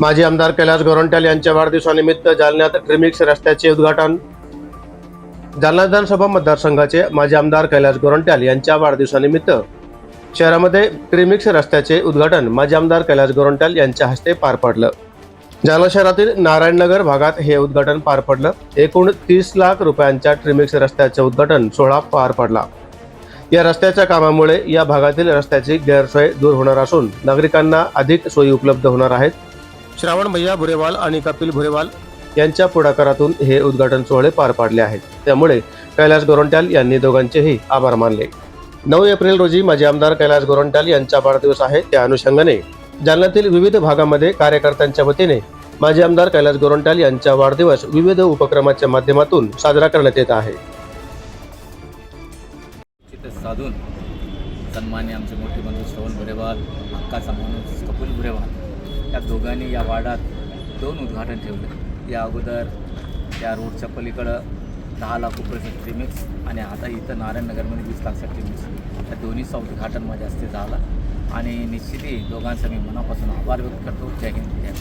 माजी आमदार कैलास गोरंट्याल यांच्या वाढदिवसानिमित्त जालन्यात ट्रिमिक्स रस्त्याचे उद्घाटन. जालना विधानसभा मतदारसंघाचे माजी आमदार कैलास गोरंट्याल यांच्या वाढदिवसानिमित्त. शहरामध्ये ट्रिमिक्स रस्त्याचे उद्घाटन माजी आमदार कैलास गोरंट्याल यांच्या हस्ते पार पडलं. जालना शहरातील नारायणनगर भागात हे उद्घाटन पार पडलं. एकूण तीस लाख रुपयांच्या ट्रिमिक्स रस्त्याचे उद्घाटन सोहळा पार पडला. या रस्त्याच्या कामामुळे या भागातील रस्त्याची गैरसोय दूर होणार असून नागरिकांना अधिक सोयी उपलब्ध होणार आहेत. श्रावण भैया भुरेवाल आणि कपिल भुरेवाल यांच्या पुढाकारातून हे उद्घाटन सोहळे पार पाडले आहेत. त्यामुळे कैलास गोरंट्याल यांनी दोघांचेही आभार मानले. नऊ एप्रिल रोजी माजी आमदार कैलास गोरंट्याल यांचा वाढदिवस आहे. त्या अनुषंगाने जालन्यातील विविध भागामध्ये कार्यकर्त्यांच्या वतीने माजी आमदार कैलास गोरंट्याल यांचा वाढदिवस विविध उपक्रमाच्या माध्यमातून साजरा करण्यात येत आहे. साधून सन्मान्य आमचे मोठे बंधू श्रवण भुरेवाल हक्काचा माणूस कपिल भुरेवाल या दोघांनी या वाडात दोन उद्घाटन ठेवलं. या अगोदर या रोडच्या पलीकडं दहा लाख रुपयाचं ट्रिमिक्स आणि आता इथं नारायणनगरमध्ये वीस लाखचा ट्रिमिक्स या दोन्हीचं उद्घाटन माझ्या हस्ते झालं. आणि निश्चितही दोघांचा मी मनापासून आभार व्यक्त करतो. जय हिंद जय